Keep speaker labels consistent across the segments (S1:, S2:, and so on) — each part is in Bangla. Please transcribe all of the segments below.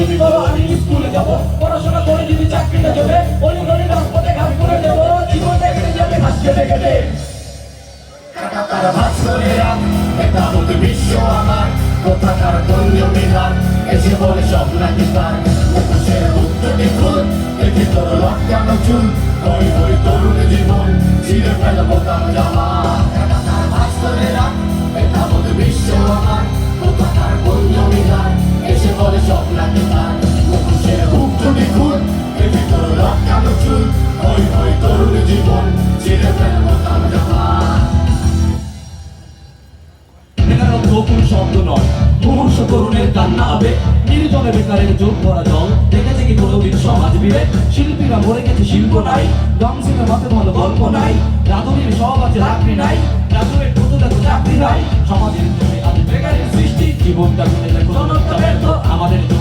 S1: যদি বলো, আমি স্কুলে যাব। পড়াশোনা করে যদি চাকরিটা যাবে অলিগলি রাজপথে ঘাট করে দেবো। জীবনটা কেটে যাবে ঘাস কেটে কেটে।
S2: কাটাতার এটা হতে বিশ্ব আমার। কোথাকার গণ্য বিধান এসে বলে সব নাকি তার। মুখোশের উত্তর দেখুন দেখে তোর লটকানো চুল। হই হই তরুণ জীবন, ছিঁড়ে ফেলে বোতাম জামা
S3: শব্দ নয়। মুমূর্ষ তরুণের কান্না আবে নির্জনে বেকারের যোগ করা জল। দেখেছে কি কোনোদিন সমাজ বিবেক শিল্পীরা মরে গেছে, শিল্প নাই। ডান্সিংয়ের মাথে ভালো গল্প নাই। রাধুনির সব আছে, চাকরি নাই। রাধুরের কত দেখো চাকরি নাই। সমাজের জন্য আজ বেকারের সৃষ্টি। জীবনটা ব্যর্থ। আমাদের যোগ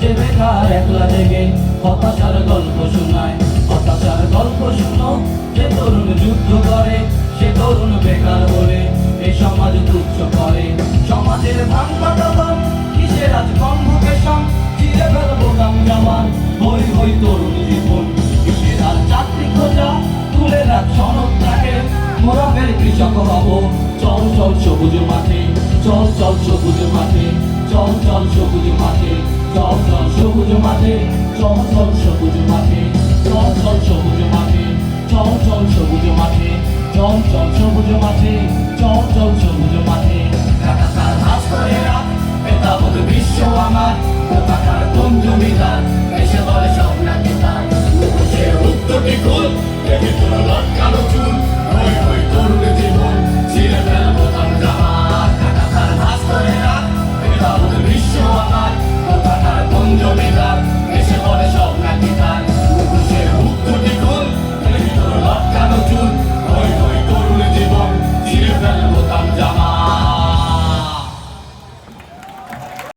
S3: যে বেকার একলা জেগে হতাশার গল্প শোনায়। হতাশার গল্প শুনো, যে তরুণ যুদ্ধ করে, সে তরুণ বেকার বলে এই সমাজ তুচ্ছ করে। সমাজের ভাঙ পাঠাবান কিসের আজ কনভোকেশন চিরে ফেলব দাম জামান হই হই তরুণ জীবন। কিসের আর চাকরি খোঁজা, তুলে রাখ সনদ থাকে মোরা কৃষক হব চল চল সবুজ মাঠে, চল চল সবুজ মাঠে, চল চল সবুজ মাঠে। চল চল, সবুজ মাঠে, চল চল, সবুজ মাঠে, চল চল, সবুজ মাঠে, চল চল, সবুজ মাঠে, চল চল, সবুজ মাঠে, চল চল, সবুজ মাঠে।